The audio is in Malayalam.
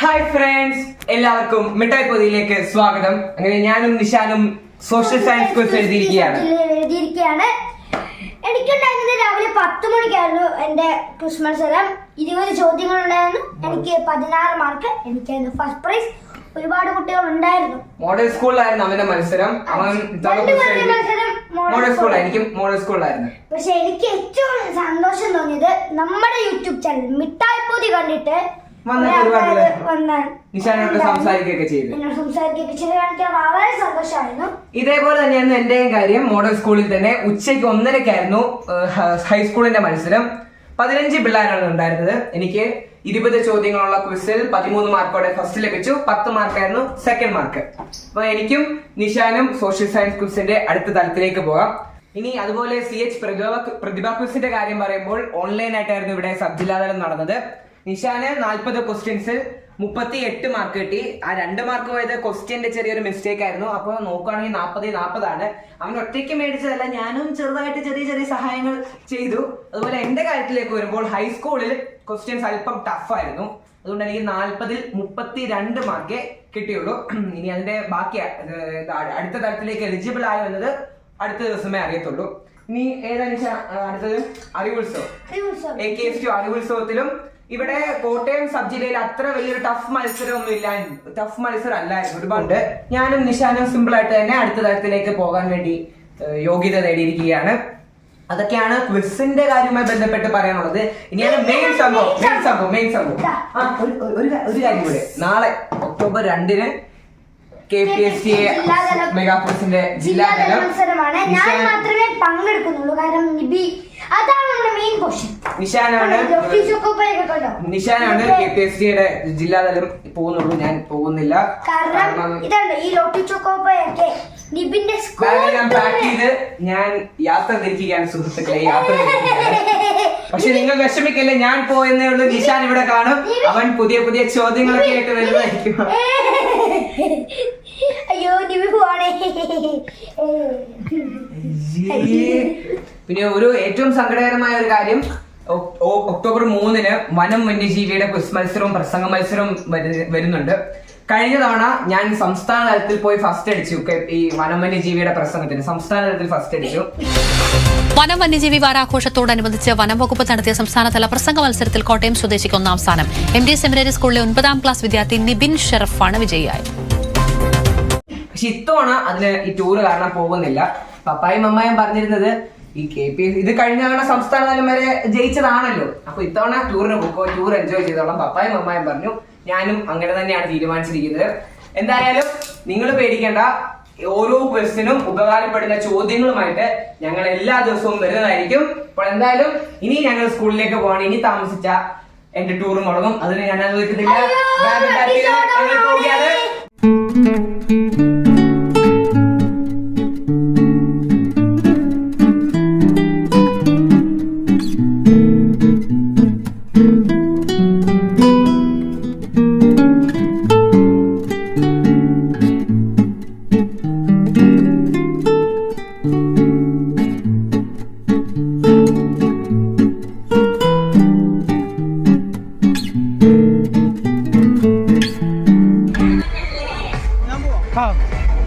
ഹായ് ഫ്രണ്ട്സ് എല്ലാവർക്കും മിഠായി പൊതിയിലേക്ക് സ്വാഗതം. അങ്ങനെ ഞാനും നിഷാനും സോഷ്യൽ സയൻസ് കോഴ്സ് എഴുതിയിരിക്കുകയാണ്. എഴുതിയിരിക്കുകയാണ്. എനിക്കുണ്ടായിരുന്നത് രാവിലെ പത്ത് മണിക്കായിരുന്നു എന്റെ ക്വിസ് മത്സരം ഇരുപത് ചോദ്യങ്ങൾ ഉണ്ടായിരുന്നു എനിക്ക് പതിനാറ് മാർക്ക് എനിക്കായിരുന്നു ഫസ്റ്റ് പ്രൈസ് ഒരുപാട് കുട്ടികൾ ഉണ്ടായിരുന്നു മോഡൽ സ്കൂളിലായിരുന്നു അവന്റെ മത്സരം. അവൻ മത്സരം മോഡൽ. എനിക്കും മോഡൽ സ്കൂളിലായിരുന്നു പക്ഷെ എനിക്ക് ഏറ്റവും സന്തോഷം തോന്നിയത് നമ്മുടെ യൂട്യൂബ് ചാനൽ മിഠായി പൊതി കണ്ടിട്ട് സംസാരിക്കുകയൊക്കെ ചെയ്തു. ഇതേപോലെ തന്നെയായിരുന്നു എന്റെയും കാര്യം. മോഡൽ സ്കൂളിൽ തന്നെ ഉച്ചയ്ക്ക് ഒന്നരക്കായിരുന്നു ഹൈസ്കൂളിന്റെ മത്സരം. പതിനഞ്ച് പിള്ളേരാണ് ഉണ്ടായിരുന്നത്. എനിക്ക് ഇരുപത് ചോദ്യങ്ങളുള്ള ക്വിസിൽ പതിമൂന്ന് മാർക്കോടെ ഫസ്റ്റ് ലഭിച്ചു. പത്ത് മാർക്കായിരുന്നു സെക്കൻഡ് മാർക്ക് അപ്പൊ എനിക്കും നിഷാനും സോഷ്യൽ സയൻസ് ക്വിസിന്റെ അടുത്ത തലത്തിലേക്ക് പോകാം. ഇനി അതുപോലെ സി എച്ച് പ്രതിഭ പ്രതിഭ ക്വിസിന്റെ കാര്യം പറയുമ്പോൾ ഓൺലൈൻ ആയിട്ടായിരുന്നു ഇവിടെ സബ് ജില്ലാതലം നടന്നത്. നിഷാന് നാൽപ്പത് ക്വസ്റ്റ്യൻസ് മുപ്പത്തി എട്ട് മാർക്ക് കിട്ടി. ആ രണ്ട് മാർക്ക് പോയത് ക്വസ്റ്റ്യന്റെ ചെറിയൊരു മിസ്റ്റേക്ക് ആയിരുന്നു. അപ്പോൾ നോക്കുകയാണെങ്കിൽ നാൽപ്പത് നാൽപ്പതാണ് അവൻ ഒറ്റയ്ക്ക് മേടിച്ചതല്ല ഞാനും ചെറുതായിട്ട് ചെറിയ ചെറിയ സഹായങ്ങൾ ചെയ്തു. അതുപോലെ എന്റെ കാര്യത്തിലേക്ക് വരുമ്പോൾ ഹൈസ്കൂളിൽ ക്വസ്റ്റ്യൻസ് അല്പം ടഫായിരുന്നു അതുകൊണ്ട് എനിക്ക് നാൽപ്പതിൽ മുപ്പത്തി രണ്ട് മാർക്കേ കിട്ടിയുള്ളൂ. ഇനി അതിന്റെ ബാക്കി അടുത്ത തലത്തിലേക്ക് എലിജിബിൾ ആയോ എന്നത് അടുത്ത ദിവസമേ അറിയത്തുള്ളൂ. ഇനി ഏതാ നിഷ ആ, അടുത്തത്? അറിവുത്സവം. അറിവുത്സവം. എ കെ എസ് ടു അറിവുത്സവത്തിലും ഇവിടെ കോട്ടയം സബ് ജില്ലയിൽ അത്ര വലിയൊരു ടഫ് മത്സരമൊന്നും ഇല്ല. ടഫ് മത്സരം അല്ലായിരുന്നു ഒരുപാട് ഞാനും നിഷാനും സിമ്പിൾ ആയിട്ട് തന്നെ അടുത്ത തരത്തിലേക്ക് പോകാൻ വേണ്ടി യോഗ്യത നേടിയിരിക്കുകയാണ്. അതൊക്കെയാണ് ക്വിസിന്റെ കാര്യവുമായി ബന്ധപ്പെട്ട് പറയാനുള്ളത്. ഇനിയാണ് മെയിൻ സംഭവം. മെയിൻ സംഭവം മെയിൻ സംഭവം. ആ ഒരു ഒരു- കാര്യം കൂടെ. നാളെ ഒക്ടോബർ രണ്ടിന് കെ പി എസ് സി ക്വിസിന്റെ ജില്ലാതല മത്സരമാണ്. ഞാൻ മാത്രമേ പങ്കെടുക്കുന്നുള്ളൂ. കാരണം നിബി അതാണ് നമ്മുടെ മെയിൻ ക്വസ്റ്റ്യൻ നിഷാനാണ് നിഷാനാണ് കെ പി എസ് സിയുടെ ജില്ലാതലം പോകുന്നുള്ളൂ. ഞാൻ പോകുന്നില്ല. കാരണം ഇതാണ് ഈ ലോട്ടി ചോക്കോപ്പയൊക്കെ നിബിന്റെ ബാഗ് ഞാൻ പാക്ക് സ്കൂൾ ചെയ്ത് ഞാൻ യാത്ര തിരിക്കുകയാണ് സുഹൃത്തുക്കളെ. യാത്ര പക്ഷെ നിങ്ങൾ വിഷമിക്കല്ലേ? ഞാൻ പോയെന്നേ ഉള്ളൂ. നിഷാൻ ഇവിടെ കാണും. അവൻ പുതിയ പുതിയ ചോദ്യങ്ങളൊക്കെ ആയിട്ട് വരുന്നതായിരിക്കും. പിന്നെ ഒരു ഏറ്റവും സങ്കടകരമായ ഒരു കാര്യം ഒക്ടോബർ മൂന്നിന് വനം വന്യജീവിയുടെ ക്വിസ് മത്സരവും പ്രസംഗ മത്സരവും വരുന്നുണ്ട്. കഴിഞ്ഞ തവണ ഞാൻ സംസ്ഥാന തലത്തിൽ പോയി ഫസ്റ്റ് അടിച്ചു ഈ വനം വന്യജീവിയുടെ പ്രസംഗത്തിന്. സംസ്ഥാന തലത്തിൽ ഫസ്റ്റ് അടിച്ചു. വനം വന്യജീവി വാരാഘോഷത്തോടനുബന്ധിച്ച് വനം വകുപ്പ് നടത്തിയ സംസ്ഥാനതല പ്രസംഗ മത്സരത്തിൽ കോട്ടയം സ്വദേശിക്ക് ഒന്നാം സ്ഥാനം. എം ഡി സെമിനറി സ്കൂളിലെ ഒൻപതാം ക്ലാസ് വിദ്യാർത്ഥി നിബിൻ ഷെറഫാണ് വിജയിയായത്. പക്ഷെ ഇത്തവണ അതിന് ഈ ടൂറ് കാരണം പോകുന്നില്ല. പപ്പായും അമ്മായും പറഞ്ഞിരുന്നത് ഈ കെ പി ഇത് കഴിഞ്ഞ തവണ സംസ്ഥാന തലം വരെ ജയിച്ചതാണല്ലോ. അപ്പൊ ഇത്തവണ ടൂറിന് പോക്കോ ടൂർ എൻജോയ് ചെയ്തോളാം. പപ്പായും അമ്മായും പറഞ്ഞു. ഞാനും അങ്ങനെ തന്നെയാണ് തീരുമാനിച്ചിരിക്കുന്നത്. എന്തായാലും നിങ്ങൾ പേടിക്കേണ്ട. ഓരോ ക്വസ്റ്റിനും ഉപകാരപ്പെടുന്ന ചോദ്യങ്ങളുമായിട്ട് ഞങ്ങൾ എല്ലാ ദിവസവും വരുന്നതായിരിക്കും. അപ്പോൾ എന്തായാലും ഇനി ഞങ്ങൾ സ്കൂളിലേക്ക് പോകണം ഇനി താമസിച്ച എന്റെ ടൂർ മുടങ്ങും. അതിന് ഞാൻ അനുവദിക്കുന്നില്ല 看.